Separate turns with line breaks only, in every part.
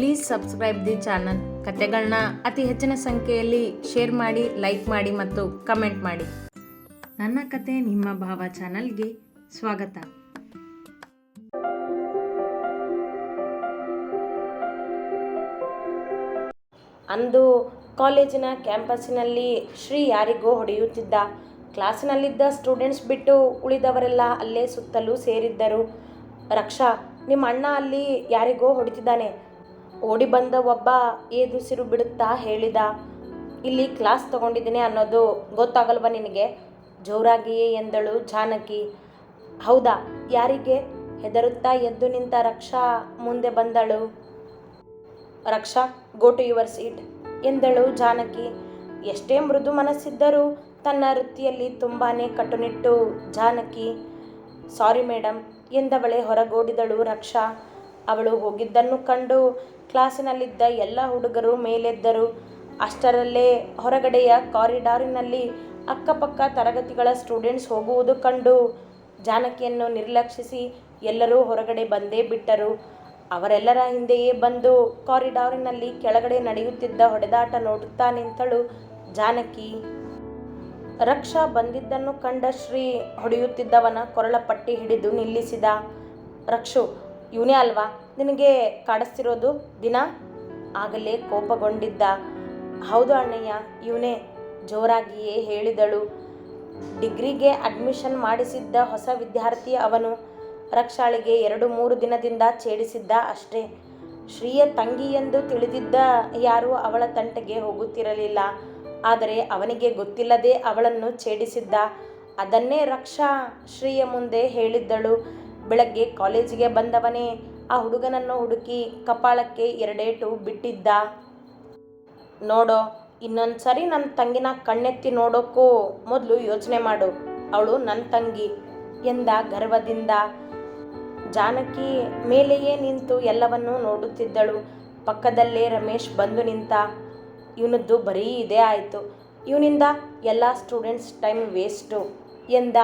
Please subscribe the channel ಕತೆಗಳನ್ನ ಅತಿ ಹೆಚ್ಚಿನ ಸಂಖ್ಯೆಯಲ್ಲಿ ಶೇರ್ ಮಾಡಿ ಲೈಕ್ ಮಾಡಿ ಮತ್ತು ಕಮೆಂಟ್ ಮಾಡಿ. ನನ್ನ ಕತೆ ನಿಮ್ಮ ಭಾವ ಚಾನಲ್ಗೆ ಸ್ವಾಗತ.
ಅಂದು ಕಾಲೇಜಿನ ಕ್ಯಾಂಪಸ್ಸಿನಲ್ಲಿ ಶ್ರೀ ಯಾರಿಗೋ ಹೊಡೆಯುತ್ತಿದ್ದ ಕ್ಲಾಸಿನಲ್ಲಿದ್ದ ಸ್ಟೂಡೆಂಟ್ಸ್ ಬಿಟ್ಟು ಉಳಿದವರೆಲ್ಲ ಅಲ್ಲೇ ಸುತ್ತಲೂ ಸೇರಿದ್ದರು. ರಕ್ಷಾ, ನಿಮ್ಮ ಅಣ್ಣ ಅಲ್ಲಿ ಯಾರಿಗೋ ಹೊಡಿತಿದ್ದಾನೆ. ಓಡಿ ಬಂದ ಒಬ್ಬ ಏದುಸಿರು ಬಿಡುತ್ತಾ ಹೇಳಿದ, ಇಲ್ಲಿ ಕ್ಲಾಸ್ ತಗೊಂಡಿದ್ದೀನಿ ಅನ್ನೋದು ಗೊತ್ತಾಗಲ್ವ ನಿನಗೆ? ಜೋರಾಗಿಯೇ ಎಂದಳು ಜಾನಕಿ. ಹೌದಾ, ಯಾರಿಗೆ? ಹೆದರುತ್ತಾ ಎದ್ದು ನಿಂತ ರಕ್ಷಾ ಮುಂದೆ ಬಂದಳು. Raksha, go to your seat, ಎಂದಳು ಜಾನಕಿ. ಎಷ್ಟೇ ಮೃದು ಮನಸ್ಸಿದ್ದರೂ ತನ್ನ ವೃತ್ತಿಯಲ್ಲಿ ತುಂಬಾ ಕಟ್ಟುನಿಟ್ಟು, ಜಾನಕಿ. ಸಾರಿ ಮೇಡಮ್ ಎಂದವಳೆ ಹೊರಗೋಡಿದಳು ರಕ್ಷಾ. ಅವಳು ಹೋಗಿದ್ದನ್ನು ಕಂಡು ಕ್ಲಾಸಿನಲ್ಲಿದ್ದ ಎಲ್ಲ ಹುಡುಗರು ಮೇಲೆದ್ದರು. ಅಷ್ಟರಲ್ಲೇ ಹೊರಗಡೆಯ ಕಾರಿಡಾರಿನಲ್ಲಿ ಅಕ್ಕಪಕ್ಕ ತರಗತಿಗಳ ಸ್ಟೂಡೆಂಟ್ಸ್ ಹೋಗುವುದು ಕಂಡು ಜಾನಕಿಯನ್ನು ನಿರ್ಲಕ್ಷಿಸಿ ಎಲ್ಲರೂ ಹೊರಗಡೆ ಬಂದೇ ಬಿಟ್ಟರು. ಅವರೆಲ್ಲರ ಹಿಂದೆಯೇ ಬಂದು ಕಾರಿಡಾರಿನಲ್ಲಿ ಕೆಳಗಡೆ ನಡೆಯುತ್ತಿದ್ದ ಹೊಡೆದಾಟ ನೋಡುತ್ತಾ ನಿಂತಳು ಜಾನಕಿ. ರಕ್ಷಾ ಬಂದಿದ್ದನ್ನು ಕಂಡ ಶ್ರೀ ಹೊಡೆಯುತ್ತಿದ್ದವನ ಕೊರಳ ಪಟ್ಟಿ ಹಿಡಿದು ನಿಲ್ಲಿಸಿದ. ರಕ್ಷು ಇವನೇ ಅಲ್ವಾ? ನಿನಗೆ ಕಾಡಿಸ್ತಿರೋದು ದಿನ? ಆಗಲೇ ಕೋಪಗೊಂಡಿದ್ದ. ಹೌದು ಅಣ್ಣಯ್ಯ, ಇವನೇ ಜೋರಾಗಿಯೇ ಹೇಳಿದಳು. ಡಿಗ್ರಿಗೆ ಅಡ್ಮಿಷನ್ ಮಾಡಿಸಿದ್ದ ಹೊಸ ವಿದ್ಯಾರ್ಥಿ ಅವನು ರಕ್ಷಾಳಿಗೆ ಎರಡು ಮೂರು ದಿನದಿಂದ ಛೇಡಿಸಿದ್ದ ಅಷ್ಟೇ. ಶ್ರೀಯ ತಂಗಿ ಎಂದು ತಿಳಿದಿದ್ದ ಯಾರೂ ಅವಳ ತಂಟೆಗೆ ಹೋಗುತ್ತಿರಲಿಲ್ಲ. ಆದರೆ ಅವನಿಗೆ ಗೊತ್ತಿಲ್ಲದೆ ಅವಳನ್ನು ಛೇಡಿಸಿದ್ದ. ಅದನ್ನೇ ರಕ್ಷಾ ಶ್ರೀಯ ಮುಂದೆ ಹೇಳಿದ್ದಳು. ಬೆಳಗ್ಗೆ ಕಾಲೇಜಿಗೆ ಬಂದವನೇ ಆ ಹುಡುಗನನ್ನು ಹುಡುಕಿ ಕಪಾಳಕ್ಕೆ ಎರಡೇಟು ಬಿಟ್ಟಿದ್ದ. ನೋಡೋ ಇನ್ನೊಂದು ಸರಿ ನನ್ನ ತಂಗಿನ ಕಣ್ಣೆತ್ತಿ ನೋಡೋಕ್ಕೂ ಮೊದಲು ಯೋಚನೆ ಮಾಡು. ಅವಳು ನನ್ನ ತಂಗಿ ಎಂದ ಗರ್ವದಿಂದ. ಜಾನಕಿ ಮೇಲೆಯೇ ನಿಂತು ಎಲ್ಲವನ್ನೂ ನೋಡುತ್ತಿದ್ದಳು. ಪಕ್ಕದಲ್ಲೇ ರಮೇಶ್ ಬಂದು ನಿಂತ. ಇವನದ್ದು ಬರೀ ಇದೇ ಆಯಿತು. ಇವನಿಂದ ಎಲ್ಲ ಸ್ಟೂಡೆಂಟ್ಸ್ ಟೈಮ್ ವೇಸ್ಟು ಎಂದ.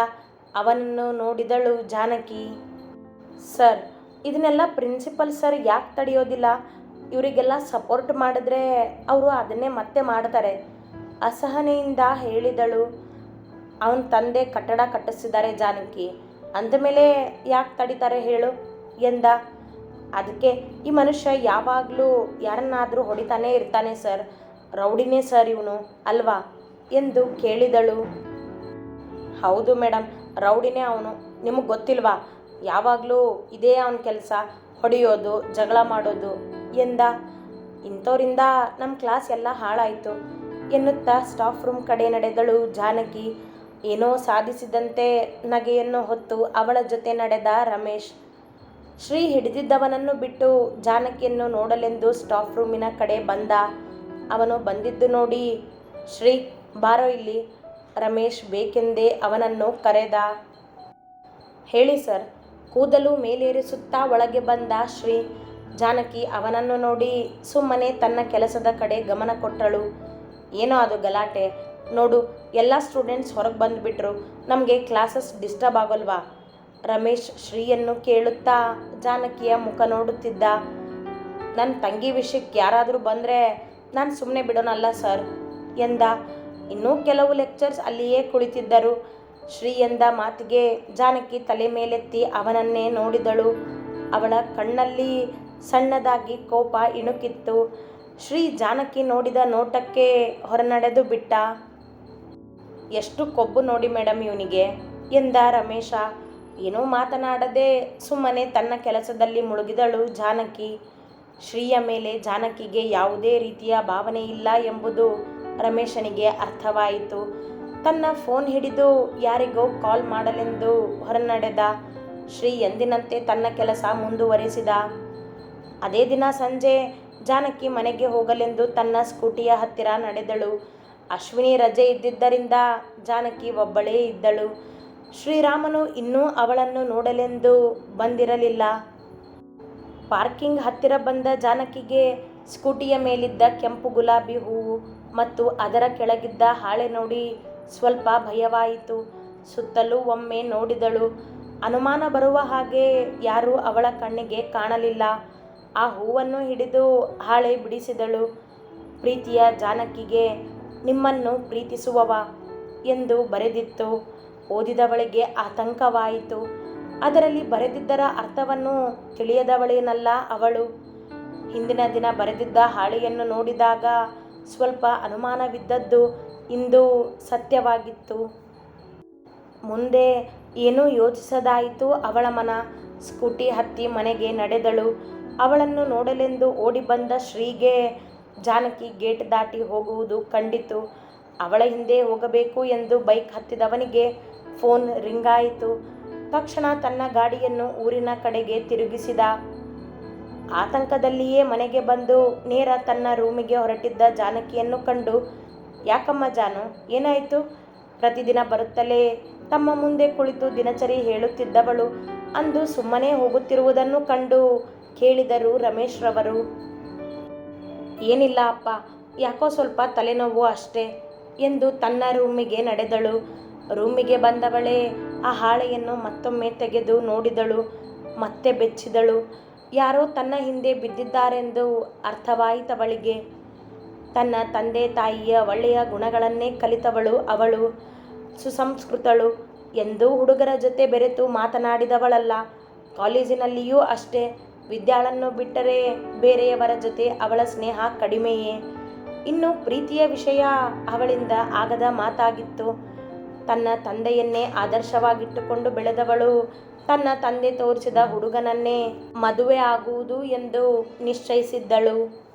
ಅವನನ್ನು ನೋಡಿದಳು ಜಾನಕಿ. ಸರ್, ಇದನ್ನೆಲ್ಲ ಪ್ರಿನ್ಸಿಪಲ್ ಸರ್ ಯಾಕೆ ತಡೆಯೋದಿಲ್ಲ? ಇವರಿಗೆಲ್ಲ ಸಪೋರ್ಟ್ ಮಾಡಿದ್ರೆ ಅವರು ಅದನ್ನೇ ಮತ್ತೆ ಮಾಡ್ತಾರೆ. ಅಸಹನೆಯಿಂದ ಹೇಳಿದಳು. ಅವನ ತಂದೆ ಕಟ್ಟಡ ಕಟ್ಟಿಸಿದ್ದಾರೆ ಜಾನಕಿ. ಅಂದಮೇಲೆ ಯಾಕೆ ತಡಿತಾರೆ ಹೇಳು? ಎಂದ. ಅದಕ್ಕೆ, ಈ ಮನುಷ್ಯ ಯಾವಾಗಲೂ ಯಾರನ್ನಾದರೂ ಹೊಡಿತಾನೇ ಇರ್ತಾನೆ ಸರ್. ರೌಡಿನೇ ಸರ್ ಇವನು, ಅಲ್ವಾ? ಎಂದು ಕೇಳಿದಳು. ಹೌದು ಮೇಡಮ್ ರೌಡಿನೇ ಅವನು. ನಿಮಗೆ ಗೊತ್ತಿಲ್ವಾ? ಯಾವಾಗಲೂ ಇದೇ ಅವನ ಕೆಲಸ, ಹೊಡೆಯೋದು, ಜಗಳ ಮಾಡೋದು ಎಂದ. ಇಂಥವರಿಂದ ನಮ್ಮ ಕ್ಲಾಸ್ ಎಲ್ಲ ಹಾಳಾಯಿತು ಎನ್ನುತ್ತಾ ಸ್ಟಾಫ್ ರೂಮ್ ಕಡೆ ನಡೆದಳು ಜಾನಕಿ. ಏನೋ ಸಾಧಿಸಿದಂತೆ ನಗೆಯನ್ನು ಹೊತ್ತು ಅವಳ ಜೊತೆ ನಡೆದ ರಮೇಶ್. ಶ್ರೀ ಹಿಡಿದಿದ್ದವನನ್ನು ಬಿಟ್ಟು ಜಾನಕಿಯನ್ನು ನೋಡಲೆಂದು ಸ್ಟಾಫ್ ರೂಮಿನ ಕಡೆ ಬಂದ. ಅವನು ಬಂದಿದ್ದು ನೋಡಿ, ಶ್ರೀ, ಬಾರೋ ಇಲ್ಲಿ. ರಮೇಶ್ ಬೇಕೆಂದೇ ಅವನನ್ನು ಕರೆದ. ಹೇಳಿ ಸರ್. ಕೂದಲು ಮೇಲೇರಿಸುತ್ತಾ ಒಳಗೆ ಬಂದ ಶ್ರೀ ಜಾನಕಿ ಅವನನ್ನು ನೋಡಿ ಸುಮ್ಮನೆ ತನ್ನ ಕೆಲಸದ ಕಡೆ ಗಮನ ಕೊಟ್ಟಳು. ಏನೋ ಅದು ಗಲಾಟೆ. ನೋಡು, ಎಲ್ಲ ಸ್ಟೂಡೆಂಟ್ಸ್ ಹೊರಗೆ ಬಂದುಬಿಟ್ರು. ನಮಗೆ ಕ್ಲಾಸಸ್ ಡಿಸ್ಟರ್ಬ್ ಆಗೋಲ್ವಾ? ರಮೇಶ್ ಶ್ರೀಯನ್ನು ಕೇಳುತ್ತಾ ಜಾನಕಿಯ ಮುಖ ನೋಡುತ್ತಿದ್ದ. ನನ್ನ ತಂಗಿ ವಿಷಯಕ್ಕೆ ಯಾರಾದರೂ ಬಂದರೆ ನಾನು ಸುಮ್ಮನೆ ಬಿಡೋನಲ್ಲ ಸರ್ ಎಂದ. ಇನ್ನೂ ಕೆಲವು ಲೆಕ್ಚರ್ಸ್ ಅಲ್ಲಿಯೇ ಕುಳಿತಿದ್ದರು. ಶ್ರೀ ಎಂದ ಮಾತಿಗೆ ಜಾನಕಿ ತಲೆ ಮೇಲೆತ್ತಿ ಅವನನ್ನೇ ನೋಡಿದಳು. ಅವಳ ಕಣ್ಣಲ್ಲಿ ಸಣ್ಣದಾಗಿ ಕೋಪ ಇಣುಕಿತ್ತು. ಶ್ರೀ ಜಾನಕಿ ನೋಡಿದ ನೋಟಕ್ಕೆ ಹೊರನಡೆದು ಬಿಟ್ಟ. ಎಷ್ಟು ಕೊಬ್ಬು ನೋಡಿ ಮೇಡಮ್ ಇವನಿಗೆ, ಎಂದ ರಮೇಶ. ಏನೂ ಮಾತನಾಡದೆ ಸುಮ್ಮನೆ ತನ್ನ ಕೆಲಸದಲ್ಲಿ ಮುಳುಗಿದಳು ಜಾನಕಿ. ಶ್ರೀಯ ಮೇಲೆ ಜಾನಕಿಗೆ ಯಾವುದೇ ರೀತಿಯ ಭಾವನೆ ಇಲ್ಲ ಎಂಬುದು ರಮೇಶನಿಗೆ ಅರ್ಥವಾಯಿತು. ತನ್ನ ಫೋನ್ ಹಿಡಿದು ಯಾರಿಗೋ ಕಾಲ್ ಮಾಡಲೆಂದು ಹೊರನಡೆದ ಶ್ರೀ ಎಂದಿನಂತೆ ತನ್ನ ಕೆಲಸ ಮುಂದುವರೆಸಿದ. ಅದೇ ದಿನ ಸಂಜೆ ಜಾನಕಿ ಮನೆಗೆ ಹೋಗಲೆಂದು ತನ್ನ ಸ್ಕೂಟಿಯ ಹತ್ತಿರ ನಡೆದಳು. ಅಶ್ವಿನಿ ರಜೆ ಇದ್ದಿದ್ದರಿಂದ ಜಾನಕಿ ಒಬ್ಬಳೇ ಇದ್ದಳು. ಶ್ರೀರಾಮನು ಇನ್ನೂ ಅವಳನ್ನು ನೋಡಲೆಂದು ಬಂದಿರಲಿಲ್ಲ. ಪಾರ್ಕಿಂಗ್ ಹತ್ತಿರ ಬಂದ ಜಾನಕಿಗೆ ಸ್ಕೂಟಿಯ ಮೇಲಿದ್ದ ಕೆಂಪು ಗುಲಾಬಿ ಹೂವು ಮತ್ತು ಅದರ ಕೆಳಗಿದ್ದ ಹಾಳೆ ನೋಡಿ ಸ್ವಲ್ಪ ಭಯವಾಯಿತು. ಸುತ್ತಲೂ ಒಮ್ಮೆ ನೋಡಿದಳು. ಅನುಮಾನ ಬರುವ ಹಾಗೆ ಯಾರೂ ಅವಳ ಕಣ್ಣಿಗೆ ಕಾಣಲಿಲ್ಲ. ಆ ಹೂವನ್ನು ಹಿಡಿದು ಹಾಳೆ ಬಿಡಿಸಿದಳು. ಪ್ರೀತಿಯ ಜಾನಕಿಗೆ, ನಿಮ್ಮನ್ನು ಪ್ರೀತಿಸುವವ ಎಂದು ಬರೆದಿತ್ತು. ಓದಿದವಳಿಗೆ ಆತಂಕವಾಯಿತು. ಅದರಲ್ಲಿ ಬರೆದಿದ್ದರ ಅರ್ಥವನ್ನು ತಿಳಿಯದವಳೇನಲ್ಲ ಅವಳು. ಹಿಂದಿನ ದಿನ ಬರೆದಿದ್ದ ಹಾಳೆಯನ್ನು ನೋಡಿದಾಗ ಸ್ವಲ್ಪ ಅನುಮಾನವಿದ್ದದ್ದು. ಇಂದು ಸತ್ಯವಾಗಿತ್ತು. ಮುಂದೆ ಏನೂ ಯೋಚಿಸದಾಯಿತು ಅವಳ ಮನ. ಸ್ಕೂಟಿ ಹತ್ತಿ ಮನೆಗೆ ನಡೆದಳು. ಅವಳನ್ನು ನೋಡಲೆಂದು ಓಡಿ ಬಂದ ಶ್ರೀಗೆ ಜಾನಕಿ ಗೇಟ್ ದಾಟಿ ಹೋಗುವುದು ಕಂಡಿತು. ಅವಳ ಹಿಂದೆ ಹೋಗಬೇಕು ಎಂದು ಬೈಕ್ ಹತ್ತಿದವನಿಗೆ ಫೋನ್ ರಿಂಗಾಯಿತು. ತಕ್ಷಣ ತನ್ನ ಗಾಡಿಯನ್ನು ಊರಿನ ಕಡೆಗೆ ತಿರುಗಿಸಿದ. ಆತಂಕದಲ್ಲಿಯೇ ಮನೆಗೆ ಬಂದು ನೇರ ತನ್ನ ರೂಮಿಗೆ ಹೊರಟಿದ್ದ ಜಾನಕಿಯನ್ನು ಕಂಡು ಯಾಕಮ್ಮ ಜಾನು? ಏನಾಯಿತು? ಪ್ರತಿದಿನ ಬರುತ್ತಲೇ ತಮ್ಮ ಮುಂದೆ ಕುಳಿತು ದಿನಚರಿ ಹೇಳುತ್ತಿದ್ದವಳು ಅಂದು ಸುಮ್ಮನೆ ಹೋಗುತ್ತಿರುವುದನ್ನು ಕಂಡು ಕೇಳಿದರು ರಮೇಶ್ರವರು ಏನಿಲ್ಲ ಅಪ್ಪ, ಯಾಕೋ ಸ್ವಲ್ಪ ತಲೆನೋವು ಅಷ್ಟೇ ಎಂದು ತನ್ನ ರೂಮಿಗೆ ನಡೆದಳು. ರೂಮಿಗೆ ಬಂದವಳೇ ಆ ಹಾಳೆಯನ್ನು ಮತ್ತೊಮ್ಮೆ ತೆಗೆದು ನೋಡಿದಳು, ಮತ್ತೆ ಬೆಚ್ಚಿದಳು. ಯಾರೋ ತನ್ನ ಹಿಂದೆ ಬಿದ್ದಿದ್ದಾರೆಂದು ಅರ್ಥವಾಯಿತವಳಿಗೆ. ತನ್ನ ತಂದೆ ತಾಯಿಯ ಒಳ್ಳೆಯ ಗುಣಗಳನ್ನೇ ಕಲಿತವಳು ಅವಳು. ಸುಸಂಸ್ಕೃತಳು ಎಂದೂ ಹುಡುಗರ ಜೊತೆ ಬೆರೆತು ಮಾತನಾಡಿದವಳಲ್ಲ. ಕಾಲೇಜಿನಲ್ಲಿಯೂ ಅಷ್ಟೇ. ವಿದ್ಯಾಳನ್ನು ಬಿಟ್ಟರೆ ಬೇರೆಯವರ ಜೊತೆ ಅವಳ ಸ್ನೇಹ ಕಡಿಮೆಯೇ. ಇನ್ನು ಪ್ರೀತಿಯ ವಿಷಯ ಅವಳಿಂದ ಆಗದ ಮಾತಾಗಿತ್ತು. ತನ್ನ ತಂದೆಯನ್ನೇ ಆದರ್ಶವಾಗಿಟ್ಟುಕೊಂಡು ಬೆಳೆದವಳು ತನ್ನ ತಂದೆ ತೋರಿಸಿದ ಹುಡುಗನನ್ನೇ ಮದುವೆ ಆಗುವುದು ಎಂದು ನಿಶ್ಚಯಿಸಿದ್ದಳು.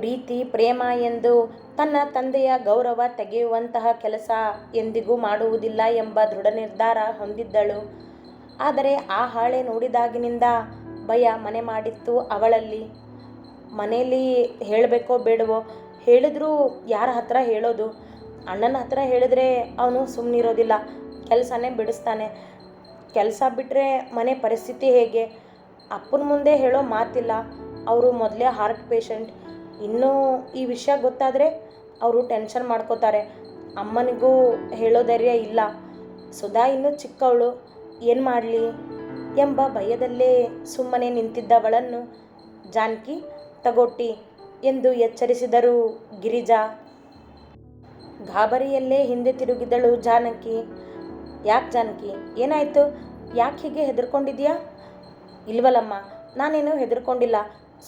ಪ್ರೀತಿ, ಪ್ರೇಮ ಎಂದು ತನ್ನ ತಂದೆಯ ಗೌರವ ತೆಗೆಯುವಂತಹ ಕೆಲಸ ಎಂದಿಗೂ ಮಾಡುವುದಿಲ್ಲ ಎಂಬ ದೃಢ ನಿರ್ಧಾರ ಹೊಂದಿದ್ದಳು. ಆದರೆ ಆ ಹಾಳೆ ನೋಡಿದಾಗಿನಿಂದ ಭಯ ಮನೆ ಮಾಡಿತ್ತು ಅವಳಲ್ಲಿ. ಮನೆಯಲ್ಲಿ ಹೇಳಬೇಕೋ ಬೇಡವೋ ಹೇಳಿದ್ರೂ ಯಾರ ಹತ್ರ ಹೇಳೋದು? ಅಣ್ಣನ ಹತ್ರ ಹೇಳಿದ್ರೆ ಅವನು ಸುಮ್ಮನಿರೋದಿಲ್ಲ ಕೆಲಸನೇ ಬಿಡಿಸ್ತಾನೆ. ಕೆಲಸ ಬಿಟ್ಟರೆ ಮನೆ ಪರಿಸ್ಥಿತಿ ಹೇಗೆ? ಅಪ್ಪನ ಮುಂದೆ ಹೇಳೋ ಮಾತಿಲ್ಲ. ಅವರು ಮೊದಲೇ ಹಾರ್ಟ್ ಪೇಷಂಟ್. ಇನ್ನೂ ಈ ವಿಷಯ ಗೊತ್ತಾದರೆ ಅವರು ಟೆನ್ಷನ್ ಮಾಡ್ಕೋತಾರೆ. ಅಮ್ಮನಿಗೂ ಹೇಳೋ ಧೈರ್ಯ ಇಲ್ಲ. ಸುಧಾ ಇನ್ನೂ ಚಿಕ್ಕವಳು. ಏನು ಮಾಡಲಿ? ಎಂಬ ಭಯದಲ್ಲೇ ಸುಮ್ಮನೆ ನಿಂತಿದ್ದವಳನ್ನು ಜಾನಕಿ ತಗೊಟ್ಟಿ ಎಂದು ಎಚ್ಚರಿಸಿದರು ಗಿರಿಜಾ. ಗಾಬರಿಯಲ್ಲೇ ಹಿಂದೆ ತಿರುಗಿದಳು ಜಾನಕಿ. ಯಾಕೆ ಜಾನಕಿ? ಏನಾಯಿತು? ಯಾಕೆ ಹೀಗೆ ಹೆದರ್ಕೊಂಡಿದ್ಯಾ? ಇಲ್ವಲ್ಲಮ್ಮ, ನಾನೇನು ಹೆದರ್ಕೊಂಡಿಲ್ಲ.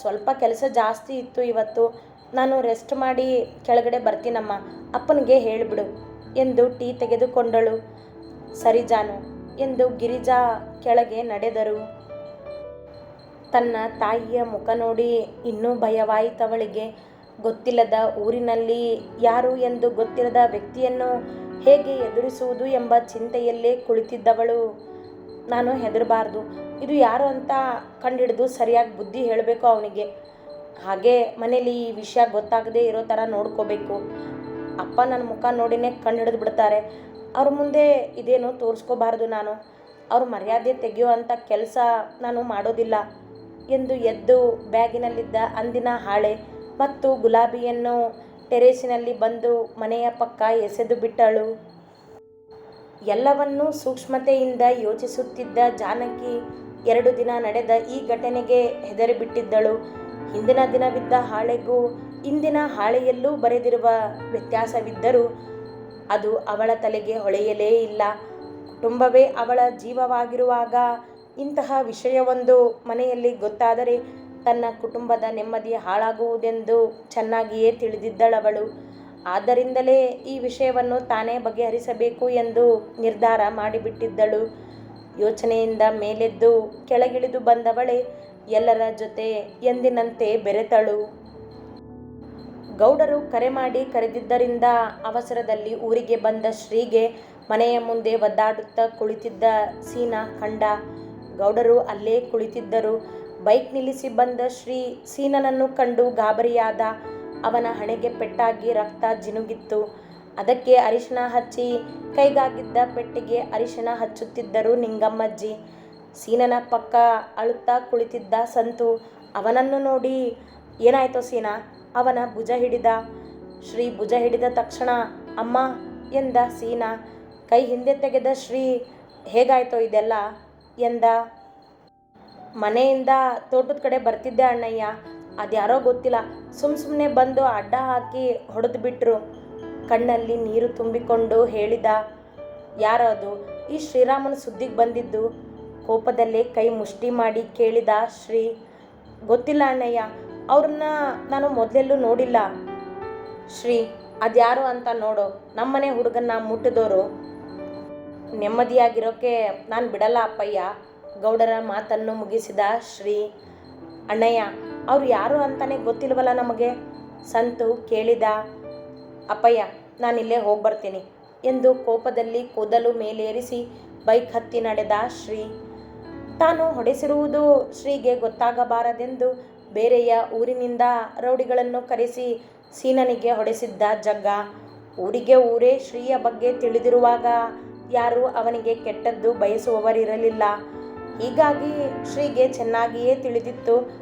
ಸ್ವಲ್ಪ ಕೆಲಸ ಜಾಸ್ತಿ ಇತ್ತು ಇವತ್ತು. ನಾನು ರೆಸ್ಟ್ ಮಾಡಿ ಕೆಳಗಡೆ ಬರ್ತೀನಮ್ಮ ಅಪ್ಪನಿಗೆ ಹೇಳಿಬಿಡು. ಎಂದು ಟೀ ತೆಗೆದುಕೊಂಡಳು. ಸರಿ ಜಾನು ಎಂದು ಗಿರಿಜಾ ಕೆಳಗೆ ನಡೆದರು. ತನ್ನ ತಾಯಿಯ ಮುಖ ನೋಡಿ ಇನ್ನೂ ಭಯವಾಯಿತವಳಿಗೆ ಗೊತ್ತಿಲ್ಲದ ಊರಿನಲ್ಲಿ ಯಾರು ಎಂದು ಗೊತ್ತಿರದ ವ್ಯಕ್ತಿಯನ್ನು ಹೇಗೆ ಎದುರಿಸುವುದು ಎಂಬ ಚಿಂತೆಯಲ್ಲೇ ಕುಳಿತಿದ್ದವಳು. ನಾನು ಹೆದರಬಾರ್ದು. ಇದು ಯಾರು ಅಂತ ಕಂಡಿಡಿದು ಸರಿಯಾಗಿ ಬುದ್ಧಿ ಹೇಳಬೇಕು ಅವನಿಗೆ. ಹಾಗೆ ಮನೇಲಿ ಈ ವಿಷಯ ಗೊತ್ತಾಗದೇ ಇರೋ ಥರ ನೋಡ್ಕೋಬೇಕು. ಅಪ್ಪ ನನ್ನ ಮುಖ ನೋಡಿನೇ ಕಂಡು ಬಿಡ್ತಾರೆ. ಅವ್ರ ಮುಂದೆ ಇದೇನು ತೋರಿಸ್ಕೋಬಾರ್ದು ನಾನು. ಅವ್ರ ಮರ್ಯಾದೆ ತೆಗೆಯೋ ಅಂಥ ಕೆಲಸ ನಾನು ಮಾಡೋದಿಲ್ಲ. ಎಂದು ಎದ್ದು ಬ್ಯಾಗಿನಲ್ಲಿದ್ದ ಅಂದಿನ ಹಾಳೆ ಮತ್ತು ಗುಲಾಬಿಯನ್ನು ಟೆರೇಸಿನಲ್ಲಿ ಬಂದು ಮನೆಯ ಪಕ್ಕ ಎಸೆದು ಬಿಟ್ಟಳು. ಎಲ್ಲವನ್ನೂ ಸೂಕ್ಷ್ಮತೆಯಿಂದ ಯೋಚಿಸುತ್ತಿದ್ದ ಜಾನಕಿ ಎರಡು ದಿನ ನಡೆದ ಈ ಘಟನೆಗೆ ಹೆದರಿಬಿಟ್ಟಿದ್ದಳು. ಹಿಂದಿನ ದಿನವಿದ್ದ ಹಾಳೆಗೂ ಇಂದಿನ ಹಾಳೆಯಲ್ಲೂ ಬರೆದಿರುವ ವ್ಯತ್ಯಾಸವಿದ್ದರೂ ಅದು ಅವಳ ತಲೆಗೆ ಹೊಳೆಯಲೇ ಇಲ್ಲ. ಕುಟುಂಬವೇ ಅವಳ ಜೀವವಾಗಿರುವಾಗ ಇಂತಹ ವಿಷಯವೊಂದು ಮನೆಯಲ್ಲಿ ಗೊತ್ತಾದರೆ ತನ್ನ ಕುಟುಂಬದ ನೆಮ್ಮದಿ ಹಾಳಾಗುವುದೆಂದು ಚೆನ್ನಾಗಿಯೇ ತಿಳಿದಿದ್ದಳವಳು. ಆದ್ದರಿಂದಲೇ ಈ ವಿಷಯವನ್ನು ತಾನೇ ಬಗೆಹರಿಸಬೇಕು ಎಂದು ನಿರ್ಧಾರ ಮಾಡಿಬಿಟ್ಟಿದ್ದಳು. ಯೋಚನೆಯಿಂದ ಮೇಲೆದ್ದು ಕೆಳಗಿಳಿದು ಬಂದವಳೆ ಎಲ್ಲರ ಜೊತೆ ಎಂದಿನಂತೆ ಬೆರೆತಳು. ಗೌಡರು ಕರೆ ಮಾಡಿ ಕರೆದಿದ್ದರಿಂದ ಅವಸರದಲ್ಲಿ ಊರಿಗೆ ಬಂದ ಶ್ರೀಗೆ ಮನೆಯ ಮುಂದೆ ಒದ್ದಾಡುತ್ತಾ ಕುಳಿತಿದ್ದ ಸೀನಾ ಕಂಡ ಗೌಡರು ಅಲ್ಲೇ ಕುಳಿತಿದ್ದರು. ಬೈಕ್ ನಿಲ್ಲಿಸಿ ಬಂದ ಶ್ರೀ ಸೀನನನ್ನು ಕಂಡು ಗಾಬರಿಯಾದ ಅವನ ಹಣೆಗೆ ಪೆಟ್ಟಾಗಿ ರಕ್ತ ಜಿನುಗಿತ್ತು. ಅದಕ್ಕೆ ಅರಿಶಿನ ಹಚ್ಚಿ, ಕೈಗಾಗಿದ್ದ ಪೆಟ್ಟಿಗೆ ಅರಿಶಿನ ಹಚ್ಚುತ್ತಿದ್ದರು ನಿಂಗಮ್ಮಜ್ಜಿ. ಸೀನನ ಪಕ್ಕ ಅಳುತ್ತಾ ಕುಳಿತಿದ್ದ ಸಂತು, ಅವನನ್ನು ನೋಡಿ, ಏನಾಯ್ತೋ ಸೀನ? ಅವನ ಭುಜ ಹಿಡಿದ. ಶ್ರೀ ಭುಜ ಹಿಡಿದ ತಕ್ಷಣ, ಅಮ್ಮ ಎಂದ ಸೀನ, ಕೈ ಹಿಂದೆ ತೆಗೆದ ಶ್ರೀ, ಹೇಗಾಯ್ತೋ ಇದೆಲ್ಲ? ಎಂದ, ಮನೆಯಿಂದ ತೋಟದ ಕಡೆ ಬರ್ತಿದ್ದೆ ಅಣ್ಣಯ್ಯ. ಅದ್ಯಾರೋ ಗೊತ್ತಿಲ್ಲ. ಸುಮ್ಮ ಸುಮ್ಮನೆ ಬಂದು ಅಡ್ಡ ಹಾಕಿ ಹೊಡೆದು ಬಿಟ್ರು. ಕಣ್ಣಲ್ಲಿ ನೀರು ತುಂಬಿಕೊಂಡು ಹೇಳಿದ, ಯಾರದು? ಈ ಶ್ರೀರಾಮನ ಸುದ್ದಿಗೆ ಬಂದಿದ್ದು, ಕೋಪದಲ್ಲೇ ಕೈ ಮುಷ್ಟಿ ಮಾಡಿ ಕೇಳಿದ ಶ್ರೀ, ಗೊತ್ತಿಲ್ಲ ಅಣ್ಣಯ್ಯ, ಅವ್ರನ್ನ ನಾನು ಮೊದಲೆಲ್ಲೂ ನೋಡಿಲ್ಲ. ಶ್ರೀ, ಅದ್ಯಾರು ಅಂತ ನೋಡು, ನಮ್ಮನೆ ಹುಡುಗನ್ನ ಮುಟ್ಟಿದವರು ನೆಮ್ಮದಿಯಾಗಿರೋಕೆ ನಾನು ಬಿಡಲ್ಲ ಅಪ್ಪಯ್ಯ, ಗೌಡರ ಮಾತನ್ನು ಮುಗಿಸಿದ ಶ್ರೀ, ಅಣ್ಣಯ್ಯ ಅವ್ರು ಯಾರು ಅಂತಾನೆ ಗೊತ್ತಿಲ್ವಲ್ಲ ನಮಗೆ? ಸಂತು ಕೇಳಿದ, ಅಪ್ಪಯ್ಯ ನಾನಿಲ್ಲೇ ಹೋಗಿ ಬರ್ತೀನಿ ಎಂದು ಕೋಪದಲ್ಲಿ ಕೂದಲು ಮೇಲೇರಿಸಿ ಬೈಕ್ ಹತ್ತಿ ನಡೆದ ಶ್ರೀ. ತಾನು ಹೊಡೆಸಿರುವುದು ಶ್ರೀಗೆ ಗೊತ್ತಾಗಬಾರದೆಂದು ಬೇರೆಯ ಊರಿನಿಂದ ರೌಡಿಗಳನ್ನು ಕರೆಸಿ ಸೀನನಿಗೆ ಹೊಡೆಸಿದ್ದ ಜಗ್ಗ. ಊರಿಗೆ ಊರೇ ಶ್ರೀಯ ಬಗ್ಗೆ ತಿಳಿದಿರುವಾಗ ಯಾರೂ ಅವನಿಗೆ ಕೆಟ್ಟದ್ದು ಬಯಸುವವರಿರಲಿಲ್ಲ. ಹೀಗಾಗಿ ಶ್ರೀಗೆ ಚೆನ್ನಾಗಿಯೇ ತಿಳಿದಿತ್ತು.